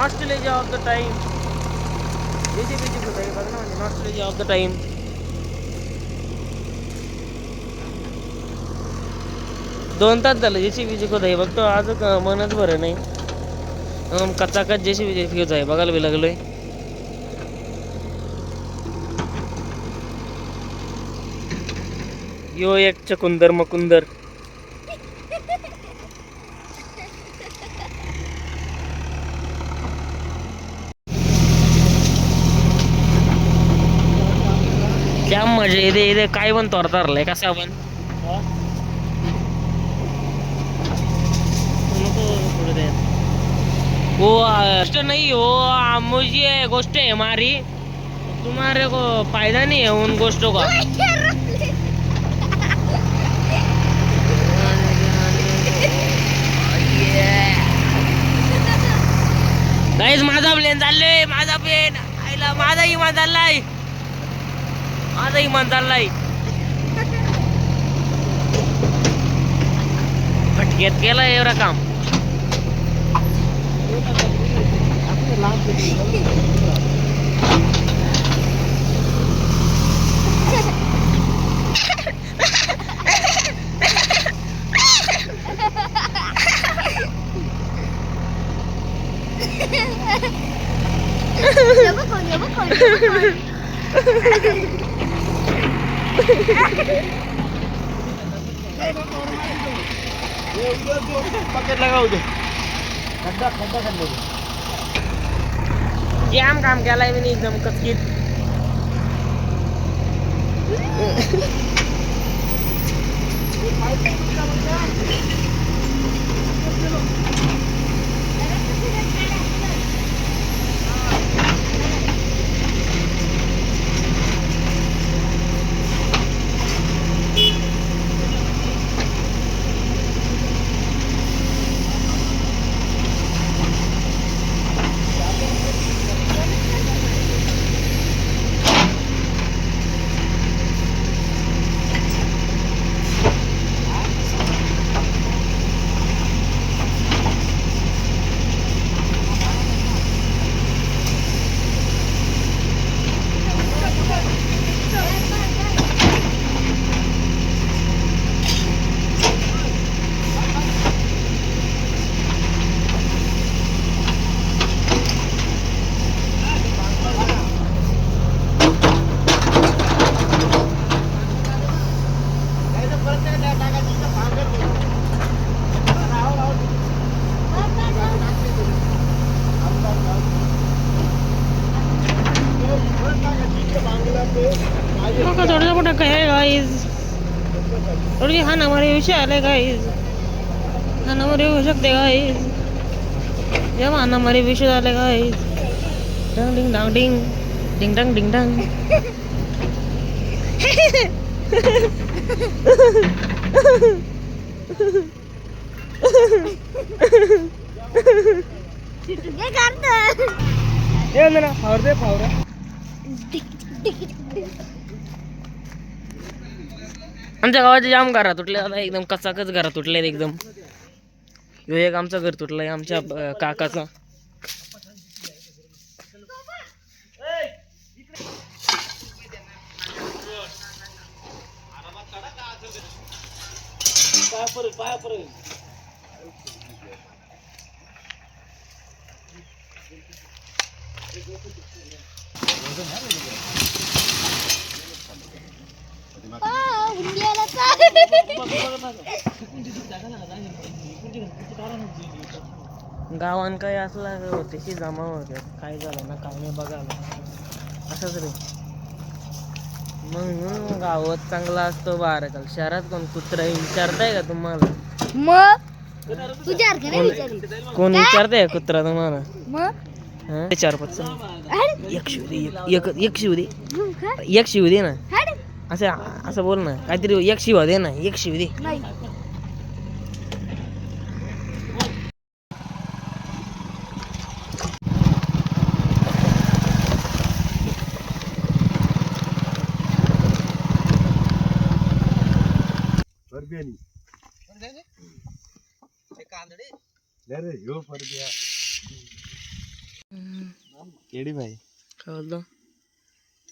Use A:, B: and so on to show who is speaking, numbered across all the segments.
A: Nostalgia of the time जेसीबीची होत आहे बघ ना म्हणजे नॉस्टॅल्जिया ऑफ द टाइम दोन तास झालं जेसीबीची खोद आहे. बघतो आज मनच बरं नाही. अं, कचाकच जेसीबीची फ्यूज आहे. बघायला बी लागलोय. यो एक चकुंदर मकुंदर. क्या मजा येते येते काय पण तोरतारलाय कसा आपण? वो गोष्ट नाही हो आ, आहे गोष्ट आहे मारी. तुम्हारे को फायदा नाही है उन गोष्टों का? गाईज माझा प्लेन चाललोय माझा प्लेन आईला माझा इमान चाललाय माझा इमान चाललाय. फटक्यात केलं एवढं काम.
B: Yabak ol, yabak ol, yabak ol.
A: जाम काम केलाय मी एकदम कचकीत बघा थोडंसं मोठं काय आहे गाईज थोडी हा आले गाईज हमारे होऊ शकते गाईज जेव्हा हमारे विषय आले गाईज डंग डिंग डांग डिंग डिंग डंग डिंग डंग
B: हे करतं.
A: आमच्या गावाचे जाम घरा तुटले आता एकदम कचाकच घरा तुटले एकदम. ह्यो एक आमचं घर तुटलंय आमच्या काकाचा. गावान काही असलं होते की जमा होते. काय झालं ना काय नाही बघायला. असंच रे. मग गावात चांगला असतो बाहेर काल शहरात कोण कुत्रा विचारताय का तुम्हाला?
B: मग? तुझ्या
A: कोण विचारताय का कुत्रा तुम्हाला?
B: मग?
A: हं? चार पाच. एक शिव दे एक शिव दे? एक शिव दे ना. असं असं बोल ना. काहीतरी एक शिवा दे ना एक शिव दे.
C: केडी भाई
A: काय बोलतो?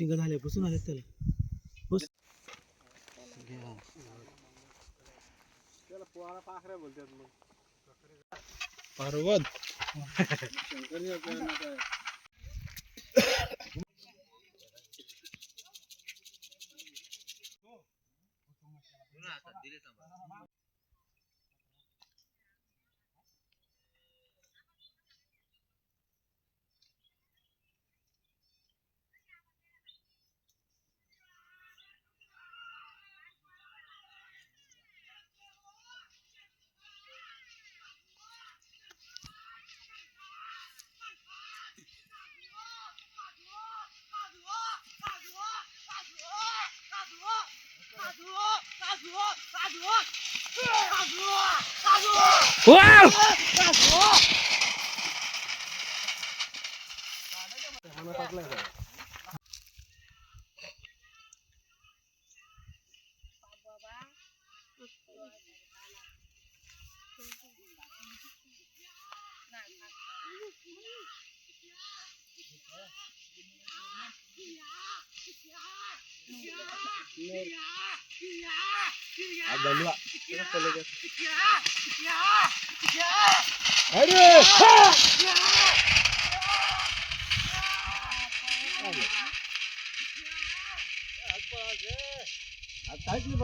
A: शिंग झाले बसून आले त्याला. बस.
C: पर्वत. Uau! Cagou! Вперед!
A: Отдать не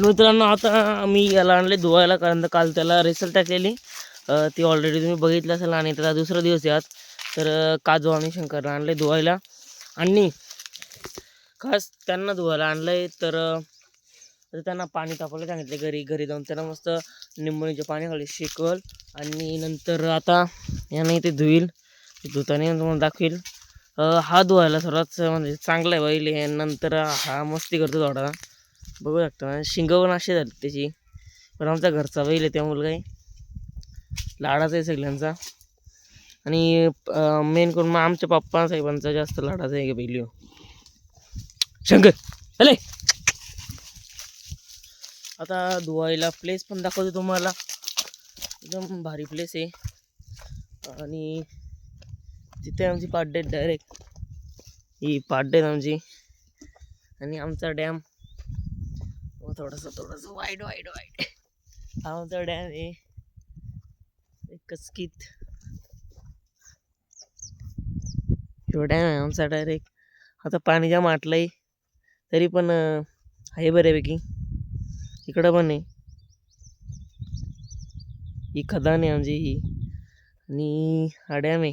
A: तर मित्रांनो आता मी याला आणले धुवायला कारण तर काल त्याला रेसल टाकलेली. ती ऑलरेडी तुम्ही बघितलं असेल आणि त्याचा दुसरा दिवस यात तर काजू आणि शंकरला आणले धुवायला. आणि खास त्यांना धुवायला आणलंय तर तर त्यांना पाणी तापवलं सांगितले घरी. घरी जाऊन त्यांना मस्त निंबणीचे पाणी खाली शिकवल. आणि नंतर आता याने ते धुईल. धुताना तुम्हाला दाखवेल. हा धुवायला सर्वात म्हणजे चांगला आहे बैल हे नंतर हा मस्ती करतो थोडा. बघू शकता. शिंग पण अशी झाली त्याची. पण आमचा घरचा बैल आहे त्या मुलगा आहे लाडाचा आहे सगळ्यांचा. आणि मेन करून मग आमच्या पप्पा साहेबांचा जास्त लाडाचा आहे बैल ह्यो. शंकर हले आता धुवायला प्लेस पण दाखवतो तुम्हाला. एकदम भारी प्लेस आहे. आणि तिथे आमची पाड्डे डायरेक्ट ही पाड्डे आहेत आमची. आणि आमचा डॅम थोडंसं थोडंसं. वाईट वाईट वाईट. हा आमचा डॅम आहे कचकीत डॅम आहे आमचा डायरेक्ट आता पाणी जाम आटलंय तरी पण आहे बऱ्यापैकी. इकडं पण आहे. ही खदान आहे आमची ही. आणि हा डॅम आहे.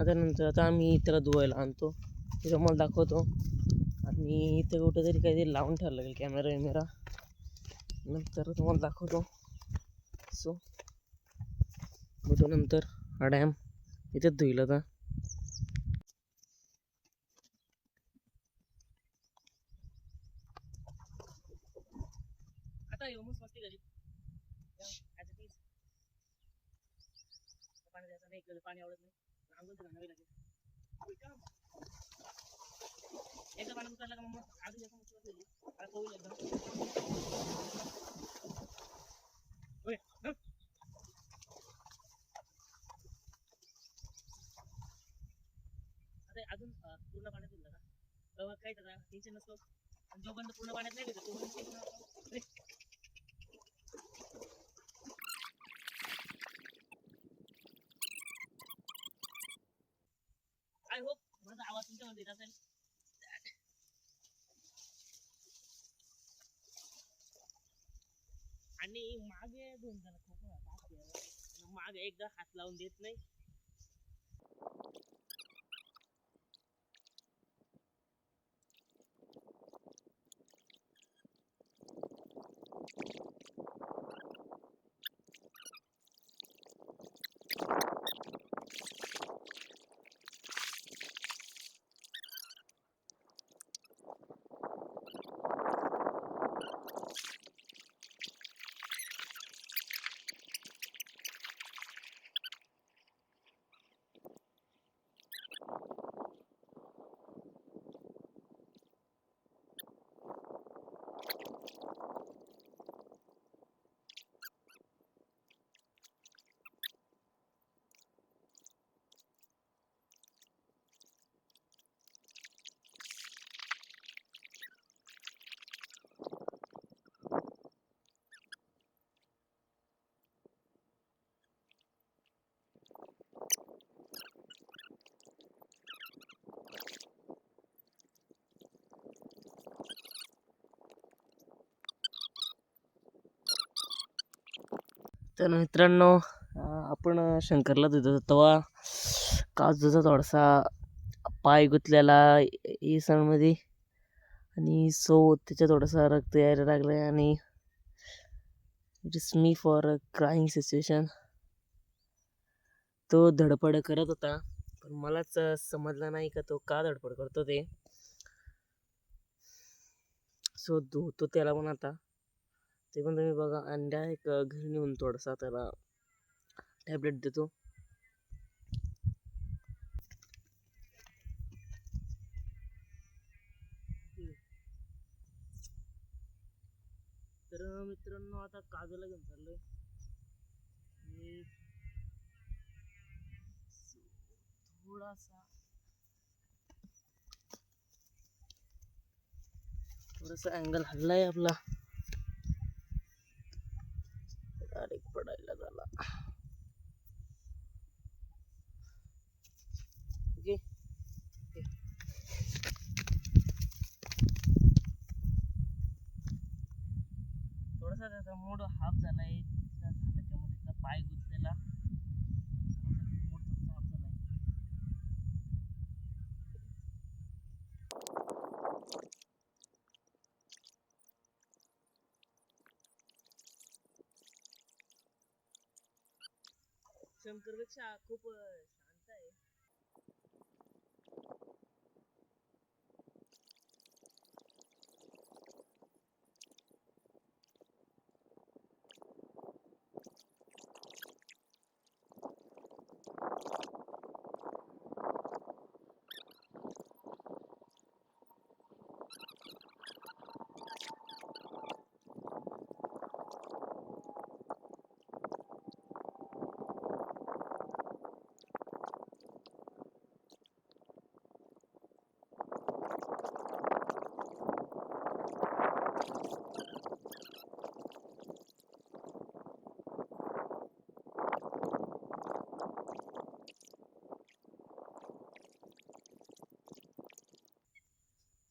A: आता नंतर आता आम्ही त्याला धुवायला आणतो. ते दाखवतो. आणि इथं कुठेतरी काहीतरी लावून ठेवायला लागेल कॅमेरा वॅमेरा नंतर तुम्हाला दाखवतो. सो बघू नंतर हा डॅम इथेच धुईल आता आता येऊ मग मस्ती घरी पाणी द्यायचं नाही इकडे पाणी आवडत नाही आंघोळ तर घालावी लागेल एकदा पाणी उतरलं का मग अजून जास्त मस्त होईल आता होईल एकदम होय, हं. आता अजून पूर्ण पाण्यात उरलं का? तेव्हा काय त्याचा टेन्शन नसतो. जोपर्यंत पूर्ण पाण्यात नाही भेटत तोपर्यंत रे. I माझा आवाज तुमच्यामध्ये येत असेल. आणि मागे दोन जण खूप मागे एकदा हात लावून देत नाही. तर मित्रांनो आपण शंकरला धुतो तेव्हा काजूचा थोडासा पाय गुतलेला इसणमध्ये आणि सो त्याच्या थोडासा रक्त यायला लागलं आहे आणि it is me for a crying situation तो धडपड करत होता पण मलाच समजलं नाही का तो का धडपड करतो ते. सो धुतो त्याला पण आता. ते पण तुम्ही बघा आणि डायरेक्ट घरी नेऊन थोडासा त्याला टॅबलेट देतो. तर मित्रांनो आता काजूला घेऊन चाललोय. आणि थोडासा थोडासा अँगल हल्लाय आपला डायरेक्ट पडायला झाला ओके थोडासा त्याचा मूड हाफ झालाय त्या झालं त्यामुळे त्याचा पाय गुंतलेला. मूड हाफ शंकरपेक्षा खूप अं, शांत आहे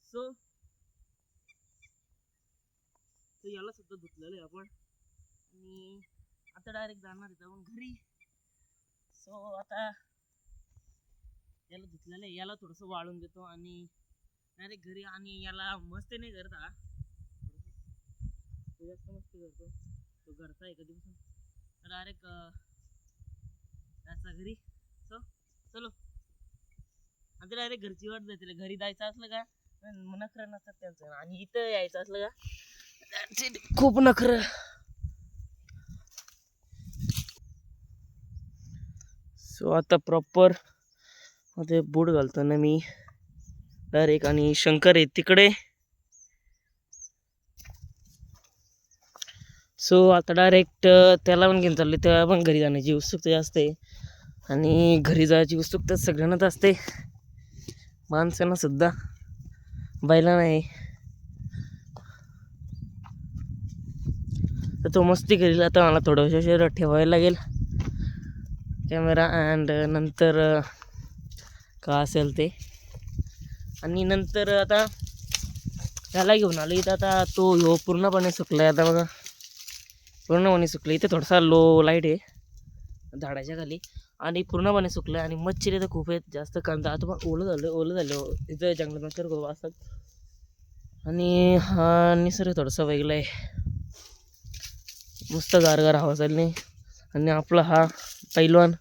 A: सो तर याला सुद्धा धुतलेलं आहे आपण. आणि आता डायरेक्ट जाणार आहे जाऊन घरी. सो आता याला धुतलेलं आहे. याला थोडंसं वाळून देतो आणि डायरेक्ट घरी आणि याला मस्त नाही करता. तो जास्त मस्ती करतो. तो घरचा आहे कधीपासून डायरेक्ट त्याचा घरी. सो चलो. आता डायरेक्ट घरची वाट जाते घरी जायचं असलं का? नखरं नसतात त्यांचं आणि इथं यायचं असलं का. खूप नखर. सो आता प्रॉपरमध्ये बूट घालतो ना मी डायरेक्ट आणि शंकर आहे तिकडे. सो आता डायरेक्ट त्याला पण घेऊन चालले तेव्हा पण घरी जाण्याची उत्सुकता जास्त आहे. आणि घरी जायची उत्सुकता सगळ्यांनाच असते. माणसांना सुद्धा. बैला नाही तर तो मस्ती करील. आता मला थोडंसं शरीरात ठेवायला लागेल. कॅमेरा अँड नंतर का असेल ते. आणि नंतर आता त्याला घेऊन आलो. इथं आता तो ह्यो पूर्णपणे सुकला आहे आता बघा. पूर्णपणे सुकलं. इथे थोडासा लो लाइट आहे. झाडाच्या खाली. आणि पूर्णपणे सुकलं आणि मच्छर इथं खूप आहेत. जास्त कांदा. आता मग ओलं झालं. ओलं झालं. इथं जंगलात मच्छर खूप असतात. आणि हा निसर्ग थोडासा वेगळा आहे. मस्त गारगार हवा चालली. आणि आपला हा पैलवान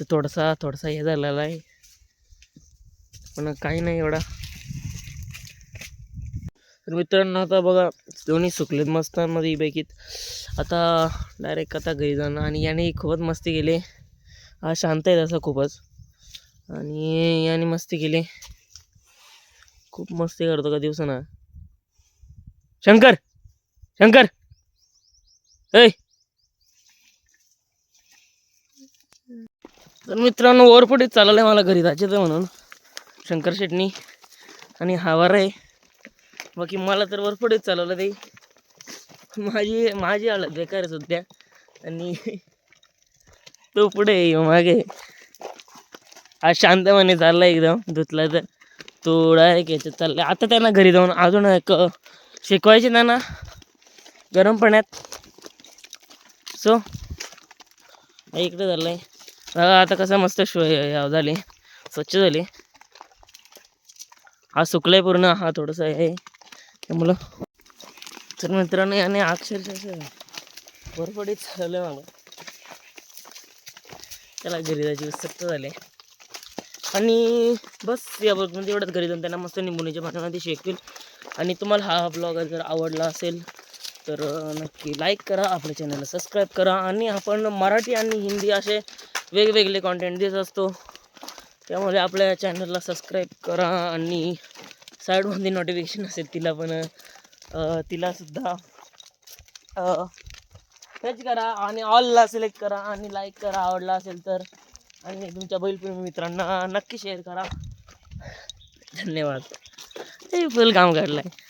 A: तर थोडासा थोडासा हे झालेला आहे. पण काही नाही एवढा. तर मित्रांनो आता बघा दोन्ही सुकलेत मस्त मध्ये पैकीत. आता डायरेक्ट आता घरी जाणं. आणि याने खूपच मस्ती केली. हा शांत आहे तसा खूपच. आणि याने मस्ती केली. खूप मस्ती करतो का दिवसाना. शंकर! शंकर! ऐ. तर मित्रांनो ओरपटीत चाललं आहे मला घरी जायचं तर म्हणून. शंकर शेटणी आणि हावार आहे. बाकी मला तर वरपटीत चालवलं ते. माझी माझी आलं बेकार सध्या. आणि तो पुढे येऊ मागे. आज शांतपणे चालला एकदम. धुतला तर थोडा एक याच्यात चालला आता त्यांना घरी जाऊन अजून एक शिकवायचे त्यांना. गरम पाण्यात. सो इकडे झालं आहे बघा आता कसं मस्त शो झाली झाले. स्वच्छ झाले. हा सुकलाय पूर्ण हा थोडंसं आहे. त्यामुळं तर मित्रांनो याने अक्षरशः असं बरपडीत चाललं मला. त्याला घरी जायची उत्सुकता झाली. आणि बस या म्हणजे एवढंच. घरी जाऊन त्यांना मस्त निंबुनीच्या पाण्यामध्ये शेकतील आणि तुम्हाला हा ब्लॉग जर आवडला असेल तर नक्की लाईक करा आपल्या चॅनलला सबस्क्राईब करा आणि आपण मराठी आणि हिंदी असे वेगवेगळे कॉन्टेंट देत असतो. त्यामुळे आपल्या चॅनलला सबस्क्राईब करा आणि साईडमध्ये नोटिफिकेशन असेल तिला पण तिलासुद्धा टच करा आणि ऑलला सिलेक्ट करा आणि लाईक करा आवडला असेल तर. आणि तुमच्या बैलप्रेमी मित्रांना नक्की शेअर करा. धन्यवाद. हे फुल काम काढलं आहे